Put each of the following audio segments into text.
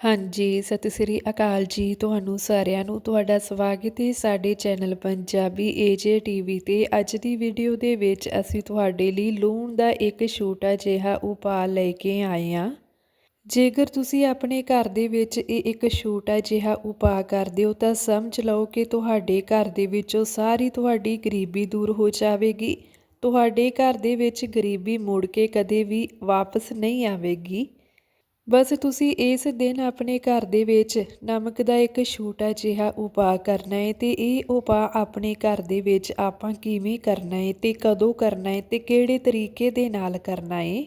ਹਾਂਜੀ, ਸਤਿ ਸ੍ਰੀ ਅਕਾਲ ਜੀ ਤੁਹਾਨੂੰ ਸਾਰਿਆਂ ਨੂੰ। ਤੁਹਾਡਾ ਸਵਾਗਤ ਹੈ ਸਾਡੇ ਚੈਨਲ ਪੰਜਾਬੀ ਏਜੇ ਟੀਵੀ ਤੇ। ਅੱਜ ਦੀ ਵੀਡੀਓ ਦੇ ਵਿੱਚ ਅਸੀਂ ਤੁਹਾਡੇ ਲਈ ਲੂਣ ਦਾ ਇੱਕ ਛੋਟਾ ਜਿਹਾ ਉਪਾਅ ਲੈ ਕੇ ਆਏ ਹਾਂ। ਜੇਕਰ ਤੁਸੀਂ ਆਪਣੇ ਘਰ ਦੇ ਵਿੱਚ ਇਹ ਇੱਕ ਛੋਟਾ ਜਿਹਾ ਉਪਾਅ ਕਰਦੇ ਹੋ, ਤਾਂ ਸਮਝ ਲਓ ਕਿ ਤੁਹਾਡੇ ਘਰ ਦੇ ਵਿੱਚੋਂ ਸਾਰੀ ਤੁਹਾਡੀ ਗਰੀਬੀ ਦੂਰ ਹੋ ਜਾਵੇਗੀ। ਤੁਹਾਡੇ ਘਰ ਦੇ ਵਿੱਚ ਗਰੀਬੀ ਮੁੜ ਕੇ ਕਦੇ ਵੀ ਵਾਪਸ ਨਹੀਂ ਆਵੇਗੀ। ਬਸ ਤੁਸੀਂ ਇਸ ਦਿਨ ਆਪਣੇ ਘਰ ਦੇ ਵਿੱਚ ਨਮਕ ਦਾ ਇੱਕ ਛੋਟਾ ਜਿਹਾ ਉਪਾਅ ਕਰਨਾ ਹੈ ਤੇ ਇਹ ਉਪਾਅ ਆਪਣੇ ਘਰ ਦੇ ਵਿੱਚ ਆਪਾਂ ਕਿਵੇਂ ਕਰਨਾ ਹੈ ਤੇ ਕਦੋਂ ਕਰਨਾ ਹੈ ਤੇ ਕਿਹੜੇ ਤਰੀਕੇ ਦੇ ਨਾਲ ਕਰਨਾ ਹੈ,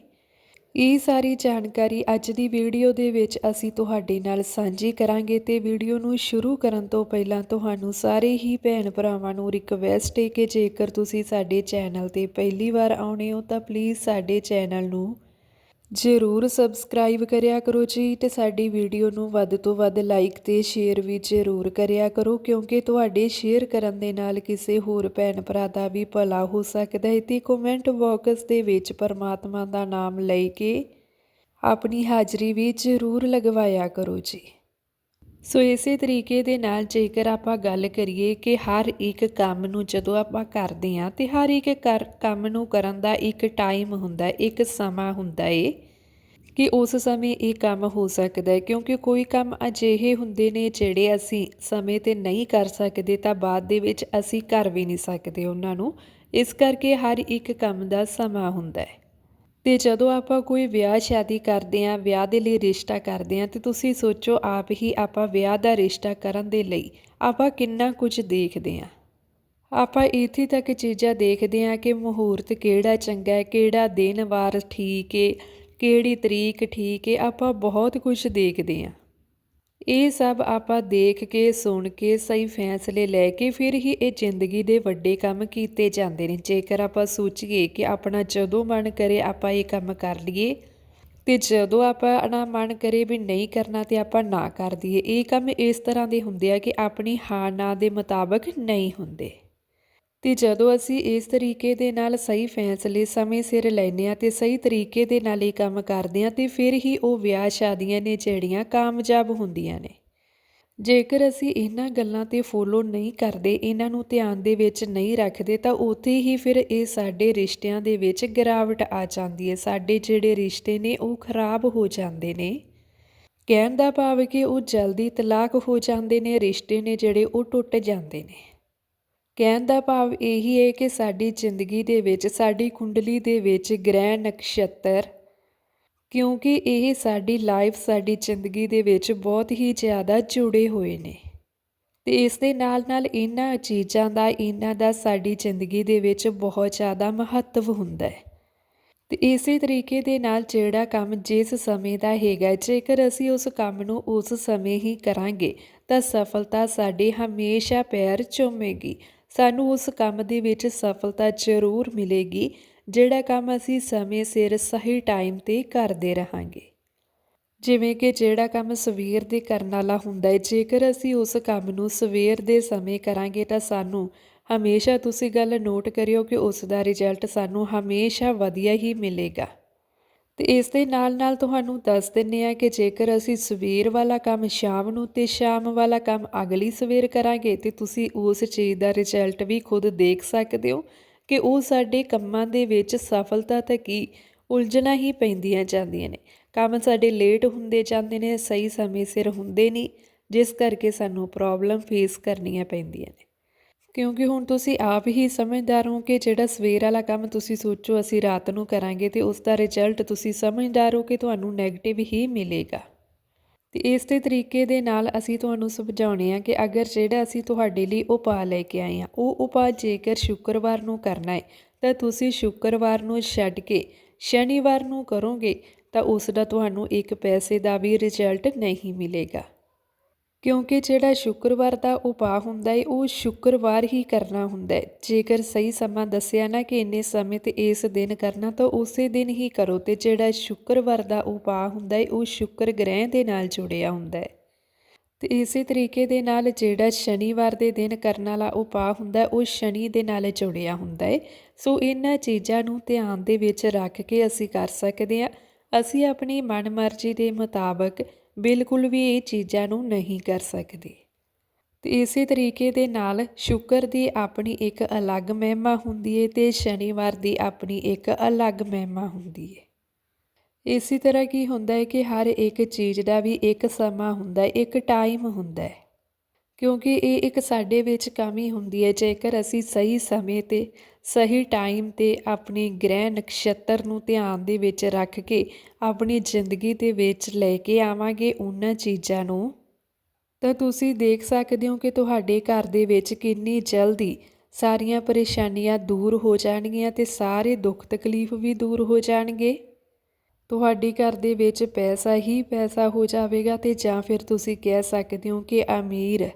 ਇਹ ਸਾਰੀ ਜਾਣਕਾਰੀ ਅੱਜ ਦੀ ਵੀਡੀਓ ਦੇ ਵਿੱਚ ਅਸੀਂ ਤੁਹਾਡੇ ਨਾਲ ਸਾਂਝੀ ਕਰਾਂਗੇ ਤੇ ਵੀਡੀਓ ਨੂੰ ਸ਼ੁਰੂ ਕਰਨ ਤੋਂ ਪਹਿਲਾਂ ਤੁਹਾਨੂੰ ਸਾਰੇ ਹੀ ਭੈਣ ਭਰਾਵਾਂ ਨੂੰ ਰਿਕਵੈਸਟ ਹੈ ਕਿ ਜੇਕਰ ਤੁਸੀਂ ਸਾਡੇ ਚੈਨਲ ਤੇ ਪਹਿਲੀ ਵਾਰ ਆਉਣੇ ਹੋ ਤਾਂ ਪਲੀਜ਼ ਸਾਡੇ ਚੈਨਲ ਨੂੰ ਜ਼ਰੂਰ ਸਬਸਕ੍ਰਾਈਬ ਕਰਿਆ ਕਰੋ ਜੀ ਤੇ ਸਾਡੀ ਵੀਡੀਓ ਨੂੰ ਵੱਧ ਤੋਂ ਵੱਧ ਲਾਈਕ ਤੇ ਸ਼ੇਅਰ ਵੀ ਜ਼ਰੂਰ ਕਰਿਆ ਕਰੋ ਕਿਉਂਕਿ ਤੁਹਾਡੇ ਸ਼ੇਅਰ ਕਰਨ ਦੇ ਨਾਲ ਕਿਸੇ ਹੋਰ ਭੈਣ ਭਰਾ ਦਾ ਵੀ ਭਲਾ ਹੋ ਸਕਦਾ ਹੈ ਤੇ ਕਮੈਂਟ ਬਾਕਸ ਦੇ ਵਿੱਚ ਪਰਮਾਤਮਾ ਦਾ ਨਾਮ ਲੈ ਕੇ ਆਪਣੀ ਹਾਜ਼ਰੀ ਵੀ ਜ਼ਰੂਰ ਲਗਵਾਇਆ ਕਰੋ ਜੀ। ਸੋ ਇਸੇ ਤਰੀਕੇ ਦੇ ਨਾਲ ਜੇਕਰ ਆਪਾਂ ਗੱਲ ਕਰੀਏ ਕਿ ਹਰ ਇੱਕ ਕੰਮ ਨੂੰ ਜਦੋਂ ਆਪਾਂ ਕਰਦੇ ਹਾਂ ਤੇ ਹਰ ਇੱਕ ਕਰ, ਕੰਮ ਨੂੰ ਕਰਨ ਦਾ ਇੱਕ ਟਾਈਮ ਹੁੰਦਾ ਇੱਕ ਸਮਾਂ ਹੁੰਦਾ ਏ ਕਿ ਉਸ ਸਮੇਂ ਇਹ ਕੰਮ ਹੋ ਸਕਦਾ ਹੈ, ਕਿਉਂਕਿ ਕੋਈ ਕੰਮ ਅਜਿਹੇ ਹੁੰਦੇ ਨੇ ਜਿਹੜੇ ਅਸੀਂ ਸਮੇਂ ਤੇ ਨਹੀਂ ਕਰ ਸਕਦੇ ਤਾਂ ਬਾਅਦ ਦੇ ਵਿੱਚ ਅਸੀਂ ਕਰ ਵੀ ਨਹੀਂ ਸਕਦੇ ਉਹਨਾਂ ਨੂੰ। ਇਸ ਕਰਕੇ ਹਰ ਇੱਕ ਕੰਮ ਦਾ ਸਮਾਂ ਹੁੰਦਾ ਹੈ। ਤੇ ਜਦੋਂ ਆਪਾਂ ਕੋਈ ਵਿਆਹ ਸ਼ਾਦੀ ਕਰਦੇ ਆਂ ਵਿਆਹ ਦੇ ਲਈ ਰਿਸ਼ਤਾ ਕਰਦੇ ਆਂ ਤੇ ਤੁਸੀਂ ਸੋਚੋ ਆਪ ਹੀ ਆਪਾਂ ਵਿਆਹ ਦਾ ਰਿਸ਼ਤਾ ਕਰਨ ਦੇ ਲਈ ਆਪਾਂ ਕਿੰਨਾ ਕੁਝ ਦੇਖਦੇ ਆਂ ਆਪਾਂ ਇੱਥੇ ਤੱਕ ਚੀਜ਼ਾਂ ਦੇਖਦੇ ਆਂ ਕਿ ਮਹੂਰਤ ਕਿਹੜਾ ਚੰਗਾ ਹੈ, ਕਿਹੜਾ ਦਿਨ ਵਾਰ ਠੀਕ ਹੈ, ਕਿਹੜੀ ਤਰੀਕ ਠੀਕ ਹੈ, ਆਪਾਂ ਬਹੁਤ ਕੁਝ ਦੇਖਦੇ ਆਂ ਇਹ ਸਭ ਆਪਾਂ ਦੇਖ ਕੇ, ਸੁਣ ਕੇ, ਸਹੀ ਫੈਸਲੇ ਲੈ ਕੇ ਫਿਰ ਹੀ ਇਹ ਜ਼ਿੰਦਗੀ ਦੇ ਵੱਡੇ ਕੰਮ ਕੀਤੇ ਜਾਂਦੇ ਨੇ। ਜੇਕਰ ਆਪਾਂ ਸੋਚੀਏ ਕਿ ਆਪਣਾ ਜਦੋਂ ਮਨ ਕਰੇ ਆਪਾਂ ਇਹ ਕੰਮ ਕਰ ਲਈਏ ਤੇ ਜਦੋਂ ਆਪਾਂ ਨਾ ਮਨ ਕਰੇ ਵੀ ਨਹੀਂ ਕਰਨਾ ਤੇ ਆਪਾਂ ਨਾ ਕਰ ਦਈਏ, ਇਹ ਕੰਮ ਇਸ ਤਰ੍ਹਾਂ ਦੇ ਹੁੰਦੇ ਆ ਕਿ ਆਪਣੀ ਹਾਂ ਨਾ ਦੇ ਮੁਤਾਬਕ ਨਹੀਂ ਹੁੰਦੇ। ਤੇ ਜਦੋਂ ਅਸੀਂ ਇਸ ਤਰੀਕੇ ਦੇ ਨਾਲ ਸਹੀ ਫੈਸਲੇ ਸਮੇਂ ਸਿਰ ਲੈਨੇ ਆ ਤੇ ਸਹੀ ਤਰੀਕੇ ਦੇ ਨਾਲ ਇਹ ਕੰਮ ਕਰਦੇ ਆ ਤੇ ਫਿਰ ਹੀ ਉਹ ਵਿਆਹ ਸ਼ਾਦੀਆਂ ਨੇ ਜਿਹੜੀਆਂ ਕਾਮਯਾਬ ਹੁੰਦੀਆਂ ਨੇ। ਜੇਕਰ ਅਸੀਂ ਇਹਨਾਂ ਗੱਲਾਂ ਤੇ ਫੋਲੋ ਨਹੀਂ ਕਰਦੇ, ਇਹਨਾਂ ਨੂੰ ਧਿਆਨ ਦੇ ਵਿੱਚ ਨਹੀਂ ਰੱਖਦੇ, ਤਾਂ ਉੱਥੇ ਹੀ ਫਿਰ ਇਹ ਸਾਡੇ ਰਿਸ਼ਤਿਆਂ ਦੇ ਵਿੱਚ ਗਿਰਾਵਟ ਆ ਜਾਂਦੀ ਹੈ। ਸਾਡੇ ਜਿਹੜੇ ਰਿਸ਼ਤੇ ਨੇ, ਉਹ ਖਰਾਬ ਹੋ ਜਾਂਦੇ ਨੇ। ਕਹਿਣ ਦਾ ਭਾਵ ਕਿ ਉਹ ਜਲਦੀ ਤਲਾਕ ਹੋ ਜਾਂਦੇ ਨੇ, ਰਿਸ਼ਤੇ ਨੇ ਜਿਹੜੇ ਉਹ ਟੁੱਟ ਜਾਂਦੇ ਨੇ। ਕਹਿਣ ਦਾ ਭਾਵ ਇਹੀ ਹੈ ਕਿ ਸਾਡੀ ਜ਼ਿੰਦਗੀ ਦੇ ਵਿੱਚ, ਸਾਡੀ ਕੁੰਡਲੀ ਦੇ ਵਿੱਚ ਗ੍ਰਹਿ ਨਕਸ਼ਤਰ, ਕਿਉਂਕਿ ਇਹ ਸਾਡੀ ਲਾਈਫ ਸਾਡੀ ਜ਼ਿੰਦਗੀ ਦੇ ਵਿੱਚ ਬਹੁਤ ਹੀ ਜ਼ਿਆਦਾ ਜੁੜੇ ਹੋਏ ਨੇ। ਤੇ ਇਸ ਦੇ ਨਾਲ ਨਾਲ ਇਹਨਾਂ ਚੀਜ਼ਾਂ ਦਾ, ਇਹਨਾਂ ਦਾ ਸਾਡੀ ਜ਼ਿੰਦਗੀ ਦੇ ਵਿੱਚ ਬਹੁਤ ਜ਼ਿਆਦਾ ਮਹੱਤਵ ਹੁੰਦਾ ਹੈ। ਤੇ ਇਸੇ ਤਰੀਕੇ ਦੇ ਨਾਲ ਜਿਹੜਾ ਕੰਮ ਜਿਸ ਸਮੇਂ ਦਾ ਹੈਗਾ, ਜੇਕਰ ਅਸੀਂ ਉਸ ਕੰਮ ਨੂੰ ਉਸ ਸਮੇਂ ਹੀ ਕਰਾਂਗੇ, ਤਾਂ ਸਫਲਤਾ ਸਾਡੇ ਹਮੇਸ਼ਾ ਪੈਰ ਚੁੰਮੇਗੀ। ਸਾਨੂੰ ਉਸ ਕੰਮ ਦੇ ਵਿੱਚ ਸਫਲਤਾ ਜ਼ਰੂਰ ਮਿਲੇਗੀ, ਜਿਹੜਾ ਕੰਮ ਅਸੀਂ ਸਮੇਂ ਸਿਰ ਸਹੀ ਟਾਈਮ ਤੇ ਕਰਦੇ ਰਹਾਂਗੇ। ਜਿਵੇਂ ਕਿ ਜਿਹੜਾ ਕੰਮ ਸਵੇਰ ਦੇ ਕਰਨ ਵਾਲਾ ਹੁੰਦਾ ਹੈ, ਜੇਕਰ ਅਸੀਂ ਉਸ ਕੰਮ ਨੂੰ ਸਵੇਰ ਦੇ ਸਮੇਂ ਕਰਾਂਗੇ ਤਾਂ ਸਾਨੂੰ ਹਮੇਸ਼ਾ ਤੁਸੀਂ ਗੱਲ ਨੋਟ ਕਰਿਓ ਕਿ ਉਸ ਦਾ ਰਿਜ਼ਲਟ ਸਾਨੂੰ ਹਮੇਸ਼ਾ ਵਧੀਆ ਹੀ ਮਿਲੇਗਾ। ਤੇ ਇਸ ਦੇ ਨਾਲ ਨਾਲ ਤੁਹਾਨੂੰ ਦੱਸ ਦਿੰਨੇ ਆ ਕਿ ਜੇਕਰ ਅਸੀਂ ਸਵੇਰ ਵਾਲਾ ਕੰਮ ਸ਼ਾਮ ਨੂੰ ਤੇ ਸ਼ਾਮ ਵਾਲਾ ਕੰਮ ਅਗਲੀ ਸਵੇਰ ਕਰਾਂਗੇ ਤੇ ਤੁਸੀਂ ਉਸ ਚੀਜ਼ ਦਾ ਰਿਜ਼ਲਟ ਵੀ ਖੁਦ ਦੇਖ ਸਕਦੇ ਹੋ ਕਿ ਉਹ ਸਾਡੇ ਕੰਮਾਂ ਦੇ ਵਿੱਚ ਸਫਲਤਾ ਤੱਕ ਹੀ ਉਲਝਣਾ ਹੀ ਪੈਂਦੀਆਂ ਜਾਂਦੀਆਂ ਨੇ। ਕੰਮ ਸਾਡੇ ਲੇਟ ਹੁੰਦੇ ਜਾਂਦੇ ਨੇ, ਸਹੀ ਸਮੇਂ ਸਿਰ ਹੁੰਦੇ ਨਹੀਂ, ਜਿਸ ਕਰਕੇ ਸਾਨੂੰ ਪ੍ਰੋਬਲਮ ਫੇਸ ਕਰਨੀਆਂ ਪੈਂਦੀਆਂ ਨੇ। ਕਿਉਂਕਿ ਹੁਣ ਤੁਸੀਂ ਆਪ ਹੀ ਸਮਝਦਾਰ ਹੋ ਕਿ ਜਿਹੜਾ ਸਵੇਰ ਵਾਲਾ ਕੰਮ ਤੁਸੀਂ ਸੋਚੋ ਅਸੀਂ ਰਾਤ ਨੂੰ ਕਰਾਂਗੇ ਤੇ ਉਸ ਦਾ ਰਿਜ਼ਲਟ ਤੁਸੀਂ ਸਮਝਦਾਰ ਹੋ ਕਿ ਤੁਹਾਨੂੰ 네ਗੇਟਿਵ ਹੀ ਮਿਲੇਗਾ। ਤੇ ਇਸ ਦੇ ਤਰੀਕੇ ਦੇ ਨਾਲ ਅਸੀਂ ਤੁਹਾਨੂੰ ਸਮਝਾਉਣੇ ਆ ਕਿ ਅਗਰ ਜਿਹੜਾ ਅਸੀਂ ਤੁਹਾਡੇ ਲਈ ਉਪਾਅ ਲੈ ਕੇ ਆਏ ਆ ਉਹ ਉਪਾਅ ਜੇਕਰ ਸ਼ੁੱਕਰਵਾਰ ਨੂੰ ਕਰਨਾ ਹੈ, ਤਾਂ ਤੁਸੀਂ ਸ਼ੁੱਕਰਵਾਰ ਨੂੰ ਛੱਡ ਕੇ ਸ਼ਨੀਵਾਰ ਨੂੰ ਕਰੋਗੇ, ਤਾਂ ਉਸ ਦਾ ਤੁਹਾਨੂੰ ਇੱਕ ਪੈਸੇ ਦਾ ਵੀ ਰਿਜ਼ਲਟ ਨਹੀਂ ਮਿਲੇਗਾ। ਕਿਉਂਕਿ ਜਿਹੜਾ ਸ਼ੁੱਕਰਵਾਰ ਦਾ ਉਪਾਅ ਹੁੰਦਾ ਹੈ ਉਹ ਸ਼ੁੱਕਰਵਾਰ ਹੀ ਕਰਨਾ ਹੁੰਦਾ ਹੈ ਜੇਕਰ ਸਹੀ ਸਮਾਂ ਦੱਸਿਆ ਨਾ ਕਿ ਇੰਨੇ ਸਮੇਂ ਤੇ ਇਸ ਦਿਨ ਕਰਨਾ, ਤਾਂ ਉਸੇ ਦਿਨ ਹੀ ਕਰੋ ਤੇ ਜਿਹੜਾ ਸ਼ੁੱਕਰਵਾਰ ਦਾ ਉਪਾਅ ਹੁੰਦਾ ਹੈ ਉਹ ਸ਼ੁੱਕਰ ਗ੍ਰਹਿ ਦੇ ਨਾਲ ਜੁੜਿਆ ਹੁੰਦਾ ਹੈ ਤੇ ਇਸੇ ਤਰੀਕੇ ਦੇ ਨਾਲ ਜਿਹੜਾ ਸ਼ਨੀਵਾਰ ਦੇ ਦਿਨ ਕਰਨ ਵਾਲਾ ਉਪਾਅ ਹੁੰਦਾ, ਉਹ ਸ਼ਨੀ ਦੇ ਨਾਲ ਜੁੜਿਆ ਹੁੰਦਾ ਹੈ ਸੋ ਇਹਨਾਂ ਚੀਜ਼ਾਂ ਨੂੰ ਧਿਆਨ ਦੇ ਵਿੱਚ ਰੱਖ ਕੇ ਅਸੀਂ ਕਰ ਸਕਦੇ ਹਾਂ। ਅਸੀਂ ਆਪਣੀ ਮਨਮਰਜ਼ੀ ਦੇ ਮੁਤਾਬਕ ਬਿਲਕੁਲ ਵੀ ਇਹ ਚੀਜ਼ਾਂ ਨੂੰ ਨਹੀਂ ਕਰ ਸਕਦੇ। ਤੇ ਇਸੇ ਤਰੀਕੇ ਦੇ ਨਾਲ ਸ਼ੁੱਕਰ ਦੀ ਆਪਣੀ ਇੱਕ ਅਲੱਗ ਮਹਿਮਾ ਹੁੰਦੀ ਹੈ ਤੇ ਸ਼ਨੀਵਾਰ ਦੀ ਆਪਣੀ ਇੱਕ ਅਲੱਗ ਮਹਿਮਾ ਹੁੰਦੀ ਹੈ ਇਸੇ ਤਰ੍ਹਾਂ ਕੀ ਹੁੰਦਾ ਹੈ ਕਿ ਹਰ ਇੱਕ ਚੀਜ਼ ਦਾ ਵੀ ਇੱਕ ਸਮਾਂ ਹੁੰਦਾ ਹੈ ਇੱਕ ਟਾਈਮ ਹੁੰਦਾ ਹੈ ਕਿਉਂਕਿ ਇਹ ਇੱਕ ਸਾਡੇ ਵਿੱਚ ਕਮੀ ਹੁੰਦੀ ਹੈ, ਜੇਕਰ ਅਸੀਂ ਸਹੀ ਸਮੇਂ ਤੇ, ਸਹੀ ਟਾਈਮ ਤੇ ਆਪਣੇ ਗ੍ਰਹਿ ਨਕਸ਼ਤਰ ਨੂੰ ਧਿਆਨ ਦੇ ਵਿੱਚ ਰੱਖ ਕੇ ਆਪਣੀ ਜ਼ਿੰਦਗੀ ਦੇ ਵਿੱਚ ਲੈ ਕੇ ਆਵਾਂਗੇ ਉਹਨਾਂ ਚੀਜ਼ਾਂ ਨੂੰ, ਤਾਂ ਤੁਸੀਂ ਦੇਖ ਸਕਦੇ ਹੋ ਕਿ ਤੁਹਾਡੇ ਘਰ ਦੇ ਵਿੱਚ ਕਿੰਨੀ ਜਲਦੀ ਸਾਰੀਆਂ ਪਰੇਸ਼ਾਨੀਆਂ ਦੂਰ ਹੋ ਜਾਣਗੀਆਂ ਤੇ ਸਾਰੇ ਦੁੱਖ ਤਕਲੀਫ ਵੀ ਦੂਰ ਹੋ ਜਾਣਗੇ। ਤੁਹਾਡੇ ਘਰ ਦੇ ਵਿੱਚ ਪੈਸਾ ਹੀ ਪੈਸਾ ਹੋ ਜਾਵੇਗਾ ਤੇ ਜਾਂ ਫਿਰ ਤੁਸੀਂ ਕਹਿ ਸਕਦੇ ਹੋ ਕਿ ਅਮੀਰ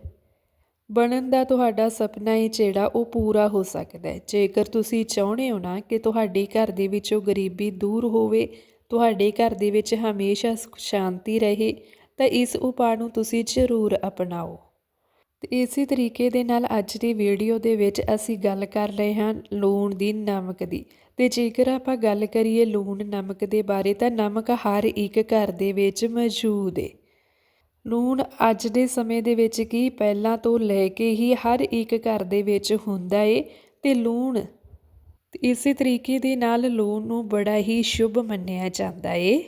ਬਣਨ ਦਾ ਤੁਹਾਡਾ ਸੁਪਨਾ ਹੈ ਜਿਹੜਾ ਉਹ ਪੂਰਾ ਹੋ ਸਕਦਾ ਹੈ। ਜੇਕਰ ਤੁਸੀਂ ਚਾਹੁੰਦੇ ਹੋ ਨਾ ਕਿ ਤੁਹਾਡੇ ਘਰ ਦੇ ਵਿੱਚੋਂ ਗਰੀਬੀ ਦੂਰ ਹੋਵੇ, ਤੁਹਾਡੇ ਘਰ ਦੇ ਵਿੱਚ ਹਮੇਸ਼ਾ ਸੁਖ ਸ਼ਾਂਤੀ ਰਹੇ, ਤਾਂ ਇਸ ਉਪਾਅ ਨੂੰ ਤੁਸੀਂ ਜ਼ਰੂਰ ਅਪਣਾਓ। ਤੇ ਇਸੇ ਤਰੀਕੇ ਦੇ ਨਾਲ ਅੱਜ ਦੀ ਵੀਡੀਓ ਦੇ ਵਿੱਚ ਅਸੀਂ ਗੱਲ ਕਰ ਰਹੇ ਹਾਂ ਲੂਣ ਦੀ ਨਮਕ ਦੀ। ਤੇ ਜੇਕਰ ਆਪਾਂ ਗੱਲ ਕਰੀਏ ਲੂਣ ਨਮਕ ਦੇ ਬਾਰੇ, ਤਾਂ ਨਮਕ ਹਰ ਇੱਕ ਘਰ ਦੇ ਵਿੱਚ ਮੌਜੂਦ ਹੈ। ਲੂਣ ਅੱਜ ਦੇ ਸਮੇਂ ਦੇ ਵਿੱਚ ਕੀ ਪਹਿਲਾਂ ਤੋਂ ਲੈ ਕੇ ਹੀ ਹਰ ਇੱਕ ਘਰ ਦੇ ਵਿੱਚ ਹੁੰਦਾ ਏ ਤੇ ਲੂਣ ਇਸੇ ਤਰੀਕੇ ਦੇ ਨਾਲ ਲੂਣ ਨੂੰ ਬੜਾ ਹੀ ਸ਼ੁਭ ਮੰਨਿਆ ਜਾਂਦਾ ਏ।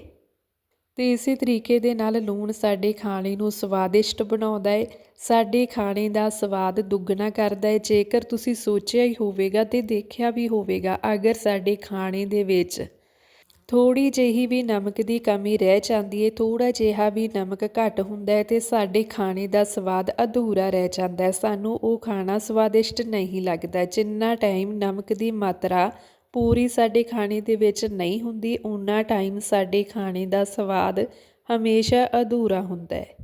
ਤੇ ਇਸੇ ਤਰੀਕੇ ਦੇ ਨਾਲ ਲੂਣ ਸਾਡੇ ਖਾਣੇ ਨੂੰ ਸਵਾਦਿਸ਼ਟ ਬਣਾਉਂਦਾ ਹੈ ਸਾਡੇ ਖਾਣੇ ਦਾ ਸਵਾਦ ਦੁੱਗਣਾ ਕਰਦਾ ਹੈ ਜੇਕਰ ਤੁਸੀਂ ਸੋਚਿਆ ਹੀ ਹੋਵੇਗਾ ਤੇ ਦੇਖਿਆ ਵੀ ਹੋਵੇਗਾ, ਅਗਰ ਸਾਡੇ ਖਾਣੇ ਦੇ ਵਿੱਚ ਥੋੜੀ ਜਿਹੀ ਵੀ ਨਮਕ ਦੀ ਕਮੀ ਰਹਿ ਜਾਂਦੀ ਹੈ ਥੋੜਾ ਜਿਹਾ ਵੀ ਨਮਕ ਘੱਟ ਹੁੰਦਾ ਹੈ ਤੇ ਸਾਡੇ ਖਾਣੇ ਦਾ ਸਵਾਦ ਅਧੂਰਾ ਰਹਿ ਜਾਂਦਾ ਹੈ ਸਾਨੂੰ ਉਹ ਖਾਣਾ ਸਵਾਦਿਸ਼ਟ ਨਹੀਂ ਲੱਗਦਾ। ਜਿੰਨਾ ਟਾਈਮ ਨਮਕ ਦੀ ਮਾਤਰਾ ਪੂਰੀ ਸਾਡੇ ਖਾਣੇ ਦੇ ਵਿੱਚ ਨਹੀਂ ਹੁੰਦੀ ਉਨਾ ਟਾਈਮ ਸਾਡੇ ਖਾਣੇ ਦਾ ਸਵਾਦ ਹਮੇਸ਼ਾ ਅਧੂਰਾ ਹੁੰਦਾ ਹੈ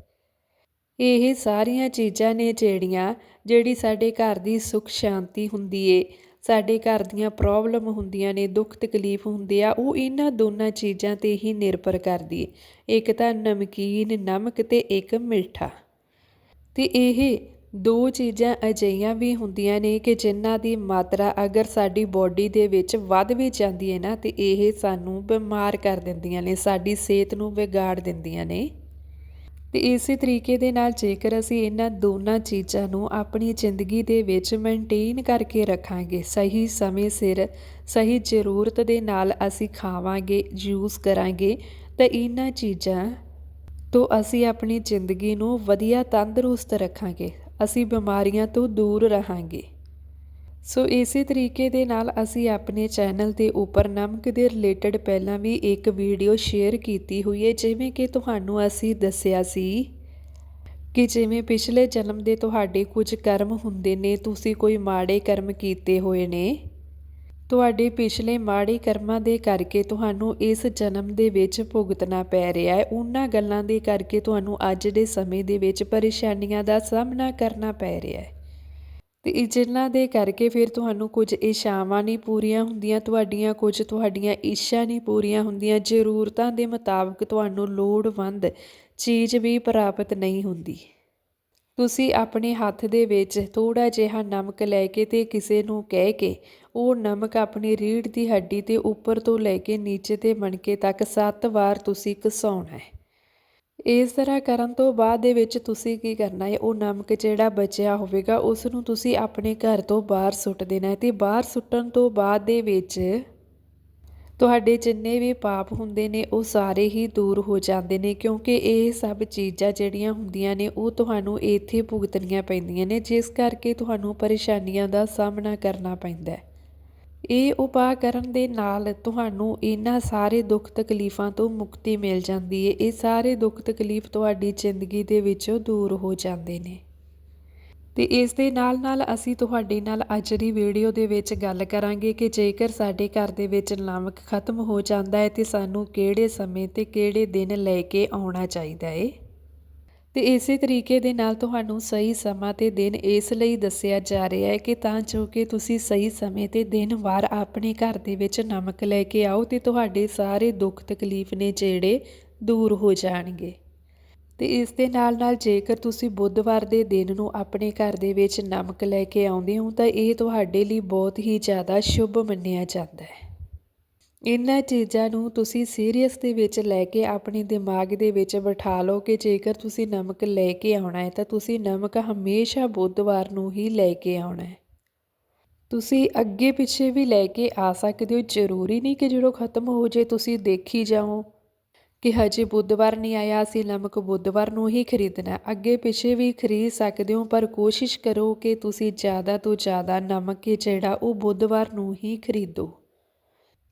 ਇਹ ਸਾਰੀਆਂ ਚੀਜ਼ਾਂ ਨੇ ਜਿਹੜੀਆਂ, ਜਿਹੜੀ ਸਾਡੇ ਘਰ ਦੀ ਸੁੱਖ ਸ਼ਾਂਤੀ ਹੁੰਦੀ ਏ। ਸਾਡੇ ਘਰ ਦੀਆਂ ਪ੍ਰੋਬਲਮ ਹੁੰਦੀਆਂ ਨੇ, ਦੁੱਖ ਤਕਲੀਫ ਹੁੰਦੇ ਆ, ਉਹ ਇਹਨਾਂ ਦੋਨਾਂ ਚੀਜ਼ਾਂ ਤੇ ਹੀ ਨਿਰਭਰ ਕਰਦੀ ਏ। ਇੱਕ ਤਾਂ ਨਮਕੀਨ, ਨਮਕ ਤੇ ਇੱਕ ਮਿੱਠਾ। ਤੇ ਇਹ ਦੋ ਚੀਜ਼ਾਂ ਅਜਿਹੀਆਂ ਵੀ ਹੁੰਦੀਆਂ ਨੇ ਕਿ ਜਿਨ੍ਹਾਂ ਦੀ ਮਾਤਰਾ ਅਗਰ ਸਾਡੀ ਬਾਡੀ ਦੇ ਵਿੱਚ ਵੱਧ ਵੀ ਜਾਂਦੀ ਹੈ ਨਾ, ਤੇ ਇਹ ਸਾਨੂੰ ਬਿਮਾਰ ਕਰ ਦਿੰਦੀਆਂ ਨੇ, ਸਾਡੀ ਸਿਹਤ ਨੂੰ ਵਿਗਾੜ ਦਿੰਦੀਆਂ ਨੇ। ਤੇ ਇਸੇ ਤਰੀਕੇ ਦੇ ਨਾਲ ਜੇਕਰ ਅਸੀਂ ਇਹਨਾਂ ਦੋਨਾਂ ਚੀਜ਼ਾਂ ਨੂੰ ਆਪਣੀ ਜ਼ਿੰਦਗੀ ਦੇ ਵਿੱਚ ਮੇਨਟੇਨ ਕਰਕੇ ਰੱਖਾਂਗੇ, ਸਹੀ ਸਮੇਂ ਸਿਰ, ਸਹੀ ਜ਼ਰੂਰਤ ਦੇ ਨਾਲ ਅਸੀਂ ਖਾਵਾਂਗੇ ਯੂਜ਼ ਕਰਾਂਗੇ, ਤਾਂ ਇਹਨਾਂ ਚੀਜ਼ਾਂ ਤੋਂ ਅਸੀਂ ਆਪਣੀ ਜ਼ਿੰਦਗੀ ਨੂੰ ਵਧੀਆ ਤੰਦਰੁਸਤ ਰੱਖਾਂਗੇ, ਅਸੀਂ ਬਿਮਾਰੀਆਂ ਤੋਂ ਦੂਰ ਰਹਾਂਗੇ। ਸੋ ਇਸੇ ਤਰੀਕੇ ਦੇ ਨਾਲ ਅਸੀਂ ਆਪਣੇ ਚੈਨਲ ਦੇ ਉੱਪਰ ਨਮਕ ਦੇ ਰਿਲੇਟਡ ਪਹਿਲਾਂ ਵੀ ਇੱਕ ਵੀਡੀਓ ਸ਼ੇਅਰ ਕੀਤੀ ਹੋਈ ਹੈ, ਜਿਵੇਂ ਕਿ ਤੁਹਾਨੂੰ ਅਸੀਂ ਦੱਸਿਆ ਸੀ ਕਿ ਜਿਵੇਂ ਪਿਛਲੇ ਜਨਮ ਦੇ ਤੁਹਾਡੇ ਕੁਝ ਕਰਮ ਹੁੰਦੇ ਨੇ, ਤੁਸੀਂ ਕੋਈ ਮਾੜੇ ਕਰਮ ਕੀਤੇ ਹੋਏ ਨੇ। ਤੁਹਾਡੇ ਪਿਛਲੇ ਮਾੜੇ ਕਰਮਾਂ ਦੇ ਕਰਕੇ ਤੁਹਾਨੂੰ ਇਸ ਜਨਮ ਦੇ ਵਿੱਚ ਭੁਗਤਣਾ ਪੈ ਰਿਹਾ ਹੈ। ਉਹਨਾਂ ਗੱਲਾਂ ਦੇ ਕਰਕੇ ਤੁਹਾਨੂੰ ਅੱਜ ਦੇ ਸਮੇਂ ਦੇ ਵਿੱਚ ਪਰੇਸ਼ਾਨੀਆਂ ਦਾ ਸਾਹਮਣਾ ਕਰਨਾ ਪੈ ਰਿਹਾ ਹੈ। ਤੇ ਇਹ ਜਿਨ੍ਹਾਂ ਦੇ ਕਰਕੇ ਫਿਰ ਤੁਹਾਨੂੰ ਕੁਝ ਇਸ਼ਾਵਾਂ ਨਹੀਂ ਪੂਰੀਆਂ ਹੁੰਦੀਆਂ, ਤੁਹਾਡੀਆਂ ਕੁਝ ਤੁਹਾਡੀਆਂ ਇੱਛਾ ਨਹੀਂ ਪੂਰੀਆਂ ਹੁੰਦੀਆਂ, ਜ਼ਰੂਰਤਾਂ ਦੇ ਮੁਤਾਬਕ ਤੁਹਾਨੂੰ ਲੋੜਵੰਦ ਚੀਜ਼ ਵੀ ਪ੍ਰਾਪਤ ਨਹੀਂ ਹੁੰਦੀ। ਤੁਸੀਂ ਆਪਣੇ ਹੱਥ ਦੇ ਵਿੱਚ ਥੋੜਾ ਜਿਹਾ ਨਮਕ ਲੈ ਕੇ ਤੇ ਕਿਸੇ ਨੂੰ ਕਹਿ ਕੇ ਉਹ ਨਮਕ ਆਪਣੀ ਰੀੜ ਦੀ ਹੱਡੀ ਤੇ ਉੱਪਰ ਤੋਂ ਲੈ ਕੇ ਨੀਚੇ ਤੇ ਮਣਕੇ ਤੱਕ 7 ਵਾਰ ਤੁਸੀਂ ਘਸਾਉਣਾ ਹੈ। ਇਸ ਤਰ੍ਹਾਂ ਕਰਨ ਤੋਂ ਬਾਅਦ ਦੇ ਵਿੱਚ ਤੁਸੀਂ ਕੀ ਕਰਨਾ ਹੈ? ਉਹ ਨਮਕ ਜਿਹੜਾ ਬਚਿਆ ਹੋਵੇਗਾ, ਉਸ ਨੂੰ ਤੁਸੀਂ ਆਪਣੇ ਘਰ ਤੋਂ ਬਾਹਰ ਸੁੱਟ ਦੇਣਾ ਹੈ। ਤੇ ਬਾਹਰ ਸੁੱਟਣ ਤੋਂ ਬਾਅਦ ਦੇ ਵਿੱਚ ਤੁਹਾਡੇ ਜਿੰਨੇ ਵੀ ਪਾਪ ਹੁੰਦੇ ਨੇ, ਉਹ ਸਾਰੇ ਹੀ ਦੂਰ ਹੋ ਜਾਂਦੇ ਨੇ, ਕਿਉਂਕਿ ਇਹ ਸਭ ਚੀਜ਼ਾਂ ਜਿਹੜੀਆਂ ਹੁੰਦੀਆਂ ਨੇ, ਉਹ ਤੁਹਾਨੂੰ ਇੱਥੇ ਭੁਗਤਣੀਆਂ ਪੈਂਦੀਆਂ ਨੇ, ਜਿਸ ਕਰਕੇ ਤੁਹਾਨੂੰ ਪਰੇਸ਼ਾਨੀਆਂ ਦਾ ਸਾਹਮਣਾ ਕਰਨਾ ਪੈਂਦਾ ਹੈ। ਇਹ ਉਪਾਅ ਕਰਨ ਦੇ ਨਾਲ ਤੁਹਾਨੂੰ ਇਹਨਾਂ ਸਾਰੇ ਦੁੱਖ ਤਕਲੀਫਾਂ ਤੋਂ ਮੁਕਤੀ ਮਿਲ ਜਾਂਦੀ ਹੈ ਇਹ ਸਾਰੇ ਦੁੱਖ ਤਕਲੀਫ ਤੁਹਾਡੀ ਜ਼ਿੰਦਗੀ ਦੇ ਵਿੱਚੋਂ ਦੂਰ ਹੋ ਜਾਂਦੇ ਨੇ। ਤੇ ਇਸ ਦੇ ਨਾਲ ਨਾਲ ਅਸੀਂ ਤੁਹਾਡੇ ਨਾਲ ਅੱਜ ਦੀ ਵੀਡੀਓ ਦੇ ਵਿੱਚ ਗੱਲ ਕਰਾਂਗੇ ਕਿ ਜੇਕਰ ਸਾਡੇ ਘਰ ਦੇ ਵਿੱਚ ਨਮਕ ਖਤਮ ਹੋ ਜਾਂਦਾ ਹੈ ਤੇ ਸਾਨੂੰ ਕਿਹੜੇ ਸਮੇਂ ਤੇ ਕਿਹੜੇ ਦਿਨ ਲੈ ਕੇ ਆਉਣਾ ਚਾਹੀਦਾ ਹੈ ਤੇ ਇਸੇ ਤਰੀਕੇ ਦੇ ਨਾਲ ਤੁਹਾਨੂੰ ਸਹੀ ਸਮਾਂ ਤੇ ਦਿਨ ਇਸ ਲਈ ਦੱਸਿਆ ਜਾ ਰਿਹਾ ਹੈ ਕਿ ਤਾਂ ਜੋ ਕਿ ਤੁਸੀਂ ਸਹੀ ਸਮੇਂ ਤੇ ਦਿਨ ਵਾਰ ਆਪਣੇ ਘਰ ਦੇ ਵਿੱਚ ਨਮਕ ਲੈ ਕੇ ਆਓ ਤੇ ਤੁਹਾਡੇ ਸਾਰੇ ਦੁੱਖ ਤਕਲੀਫ ਨੇ ਜਿਹੜੇ ਦੂਰ ਹੋ ਜਾਣਗੇ। ਤੇ ਇਸ ਦੇ ਨਾਲ ਨਾਲ ਜੇਕਰ ਤੁਸੀਂ ਬੁੱਧਵਾਰ ਦੇ ਦਿਨ ਨੂੰ ਆਪਣੇ ਘਰ ਦੇ ਵਿੱਚ ਨਮਕ ਲੈ ਕੇ ਆਉਂਦੇ ਹੋ ਤਾਂ ਇਹ ਤੁਹਾਡੇ ਲਈ ਬਹੁਤ ਹੀ ਜ਼ਿਆਦਾ ਸ਼ੁਭ ਮੰਨਿਆ ਜਾਂਦਾ ਹੈ। ਇਹਨਾਂ ਚੀਜ਼ਾਂ ਨੂੰ ਤੁਸੀਂ ਸੀਰੀਅਸ ਦੇ ਵਿੱਚ ਲੈ ਕੇ ਆਪਣੇ ਦਿਮਾਗ ਦੇ ਵਿੱਚ ਬਿਠਾ ਲਓ ਕਿ ਜੇਕਰ ਤੁਸੀਂ ਨਮਕ ਲੈ ਕੇ ਆਉਣਾ ਹੈ ਤਾਂ ਤੁਸੀਂ ਨਮਕ ਹਮੇਸ਼ਾ ਬੁੱਧਵਾਰ ਨੂੰ ਹੀ ਲੈ ਕੇ ਆਉਣਾ ਹੈ। ਤੁਸੀਂ ਅੱਗੇ ਪਿੱਛੇ ਵੀ ਲੈ ਕੇ ਆ ਸਕਦੇ ਹੋ। ਜ਼ਰੂਰੀ ਨਹੀਂ ਕਿ ਜਦੋਂ ਖਤਮ ਹੋ ਜੇ ਤੁਸੀਂ ਦੇਖੀ ਜਾਓ ਕਿ ਹਜੇ ਬੁੱਧਵਾਰ ਨਹੀਂ ਆਇਆ, ਅਸੀਂ ਨਮਕ ਬੁੱਧਵਾਰ ਨੂੰ ਹੀ ਖਰੀਦਣਾ ਅੱਗੇ ਪਿੱਛੇ ਵੀ ਖਰੀਦ ਸਕਦੇ ਹੋ, ਪਰ ਕੋਸ਼ਿਸ਼ ਕਰੋ ਕਿ ਤੁਸੀਂ ਜ਼ਿਆਦਾ ਤੋਂ ਜ਼ਿਆਦਾ ਨਮਕ ਜਿਹੜਾ ਉਹ ਬੁੱਧਵਾਰ ਨੂੰ ਹੀ ਖਰੀਦੋ।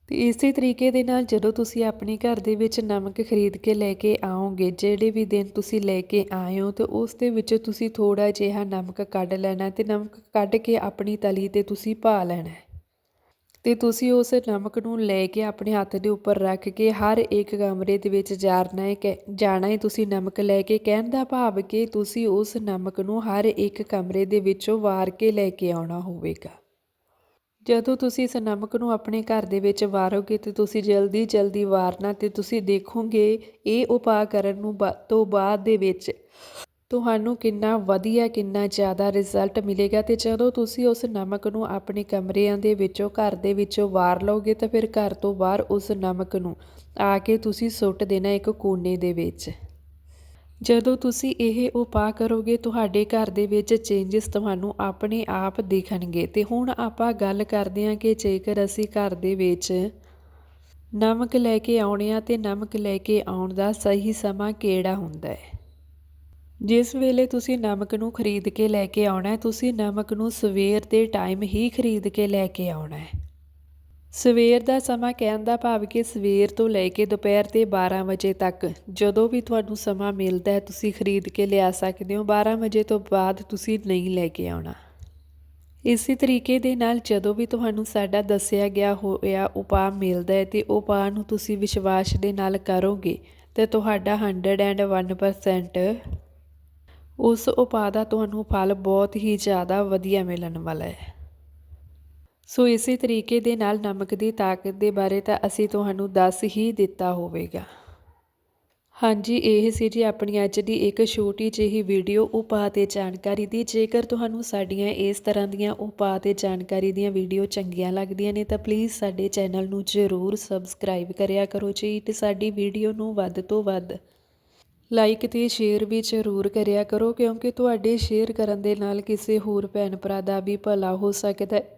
ਤੇ ਇਸੇ ਤਰੀਕੇ ਦੇ ਨਾਲ ਜਦੋਂ ਤੁਸੀਂ ਆਪਣੇ ਘਰ ਦੇ ਵਿੱਚ ਨਮਕ ਖਰੀਦ ਕੇ ਲੈ ਕੇ ਆਓਗੇ, ਜਿਹੜੇ ਵੀ ਦਿਨ ਤੁਸੀਂ ਲੈ ਕੇ ਆਏ ਹੋ ਤੇ ਉਸ ਦੇ ਵਿੱਚ ਤੁਸੀਂ ਥੋੜਾ ਜਿਹਾ ਨਮਕ ਕੱਢ ਲੈਣਾ ਤੇ ਨਮਕ ਕੱਢ ਕੇ ਆਪਣੀ ਤਲੀ ਤੇ ਤੁਸੀਂ ਪਾ ਲੈਣਾ ਹੈ। ਤੇ ਤੁਸੀਂ ਉਸ ਨਮਕ ਨੂੰ ਲੈ ਕੇ ਆਪਣੇ ਹੱਥ ਦੇ ਉੱਪਰ ਰੱਖ ਕੇ ਹਰ ਇੱਕ ਕਮਰੇ ਦੇ ਵਿੱਚ ਜਾਣਾ ਹੈ ਕਿ ਜਾਣਾ ਹੈ ਤੁਸੀਂ ਨਮਕ ਲੈ ਕੇ, ਕਹਿਣ ਦਾ ਭਾਵ ਕਿ ਤੁਸੀਂ ਉਸ ਨਮਕ ਨੂੰ ਹਰ ਇੱਕ ਕਮਰੇ ਦੇ ਵਿੱਚੋਂ ਵਾਰ ਕੇ ਲੈ ਕੇ ਆਉਣਾ ਹੋਵੇਗਾ ਜਦੋਂ ਤੁਸੀਂ ਇਸ ਨਮਕ ਨੂੰ ਆਪਣੇ ਘਰ ਦੇ ਵਿੱਚ ਵਾਰੋਗੇ ਤੇ ਤੁਸੀਂ ਜਲਦੀ ਜਲਦੀ ਵਾਰਨਾ ਤੇ ਤੁਸੀਂ ਦੇਖੋਗੇ ਇਹ ਉਪਾਅ ਕਰਨ ਨੂੰ ਬਾ- ਤੋਂ ਬਾਅਦ ਦੇ ਵਿੱਚ ਤੁਹਾਨੂੰ ਕਿੰਨਾ ਵਧੀਆ, ਕਿੰਨਾ ਜ਼ਿਆਦਾ ਰਿਜ਼ਲਟ ਮਿਲੇਗਾ ਤੇ ਜਦੋਂ ਤੁਸੀਂ ਉਸ ਨਮਕ ਨੂੰ ਆਪਣੇ ਕਮਰਿਆਂ ਦੇ ਵਿੱਚੋਂ, ਘਰ ਦੇ ਵਿੱਚੋਂ ਵਾਰ ਲਓਗੇ ਤਾਂ ਫਿਰ ਘਰ ਤੋਂ ਬਾਹਰ ਉਸ ਨਮਕ ਨੂੰ ਆ ਕੇ ਤੁਸੀਂ ਸੁੱਟ ਦੇਣਾ ਇੱਕ ਕੋਨੇ ਦੇ ਵਿੱਚ। ਜਦੋਂ ਤੁਸੀਂ ਇਹ ਉਪਾਅ ਕਰੋਗੇ, ਤੁਹਾਡੇ ਘਰ ਦੇ ਵਿੱਚ ਚੇਂਜਸ ਤੁਹਾਨੂੰ ਆਪਣੇ ਆਪ ਦਿਖਣਗੇ। ਤੇ ਹੁਣ ਆਪਾਂ ਗੱਲ ਕਰਦੇ ਹਾਂ ਕਿ ਜੇਕਰ ਅਸੀਂ ਘਰ ਦੇ ਵਿੱਚ ਨਮਕ ਲੈ ਕੇ ਆਉਣੇ ਆ ਤੇ ਨਮਕ ਲੈ ਕੇ ਆਉਣ ਦਾ ਸਹੀ ਸਮਾਂ ਕਿਹੜਾ ਹੁੰਦਾ ਹੈ? ਜਿਸ ਵੇਲੇ ਤੁਸੀਂ ਨਮਕ ਨੂੰ ਖਰੀਦ ਕੇ ਲੈ ਕੇ ਆਉਣਾ ਹੈ, ਤੁਸੀਂ ਨਮਕ ਨੂੰ ਸਵੇਰ ਦੇ ਟਾਈਮ ਹੀ ਖਰੀਦ ਕੇ ਲੈ ਕੇ ਆਉਣਾ ਹੈ। ਸਵੇਰ ਦਾ ਸਮਾਂ ਕਹਿਣ ਦਾ ਭਾਵ ਕਿ ਸਵੇਰ ਤੋਂ ਲੈ ਕੇ ਦੁਪਹਿਰ ਦੇ 12 ਵਜੇ ਤੱਕ, ਜਦੋਂ ਵੀ ਤੁਹਾਨੂੰ ਸਮਾਂ ਮਿਲਦਾ ਹੈ, ਤੁਸੀਂ ਖਰੀਦ ਕੇ ਲਿਆ ਸਕਦੇ ਹੋ। 12 ਵਜੇ ਤੋਂ ਬਾਅਦ ਤੁਸੀਂ ਨਹੀਂ ਲੈ ਕੇ ਆਉਣਾ। ਇਸੇ ਤਰੀਕੇ ਦੇ ਨਾਲ ਜਦੋਂ ਵੀ ਤੁਹਾਨੂੰ ਸਾਡਾ ਦੱਸਿਆ ਗਿਆ ਹੋਇਆ ਉਪਾਅ ਮਿਲਦਾ ਹੈ ਤੇ ਉਪਾਅ ਨੂੰ ਤੁਸੀਂ ਵਿਸ਼ਵਾਸ ਦੇ ਨਾਲ ਕਰੋਗੇ, ਤੇ ਤੁਹਾਡਾ 101% ਉਸ ਉਪਾਅ ਦਾ ਤੁਹਾਨੂੰ ਫਲ ਬਹੁਤ ਹੀ ਜ਼ਿਆਦਾ ਵਧੀਆ ਮਿਲਣ ਵਾਲਾ ਹੈ। ਸੋ ਇਸੇ ਤਰੀਕੇ ਦੇ ਨਾਲ ਨਮਕ ਦੀ ਤਾਕਤ ਦੇ ਬਾਰੇ ਤਾਂ ਅਸੀਂ ਤੁਹਾਨੂੰ ਦੱਸ ਹੀ ਦਿੱਤਾ ਹੋਵੇਗਾ। ਹਾਂਜੀ, ਇਹ ਸੀ ਜੀ ਆਪਣੀ ਅੱਜ ਦੀ ਇੱਕ ਛੋਟੀ ਜਿਹੀ ਵੀਡੀਓ ਉਪਾਅ ਤੇ ਜਾਣਕਾਰੀ ਦੀ। ਜੇਕਰ ਤੁਹਾਨੂੰ ਸਾਡੀਆਂ ਇਸ ਤਰ੍ਹਾਂ ਦੀਆਂ ਉਪਾਅ ਤੇ ਜਾਣਕਾਰੀ ਦੀਆਂ ਵੀਡੀਓ ਚੰਗੀਆਂ ਲੱਗਦੀਆਂ ਨੇ, ਤਾਂ ਪਲੀਜ਼ ਸਾਡੇ ਚੈਨਲ ਨੂੰ ਜ਼ਰੂਰ ਸਬਸਕ੍ਰਾਈਬ ਕਰਿਆ ਕਰੋ ਜੀ ਤੇ ਸਾਡੀ ਵੀਡੀਓ ਨੂੰ ਵੱਧ ਤੋਂ ਵੱਧ ਲਾਈਕ ਤੇ ਸ਼ੇਅਰ ਵੀ ਜ਼ਰੂਰ ਕਰਿਆ ਕਰੋ, ਕਿਉਂਕਿ ਤੁਹਾਡੇ ਸ਼ੇਅਰ ਕਰਨ ਦੇ ਨਾਲ ਕਿਸੇ ਹੋਰ ਭੈਣ ਭਰਾ ਦਾ ਵੀ ਭਲਾ ਹੋ ਸਕਦਾ ਹੈ।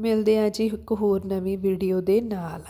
ਮਿਲਦੇ ਹਾਂ ਜੀ ਇੱਕ ਹੋਰ ਨਵੀਂ ਵੀਡੀਓ ਦੇ ਨਾਲ।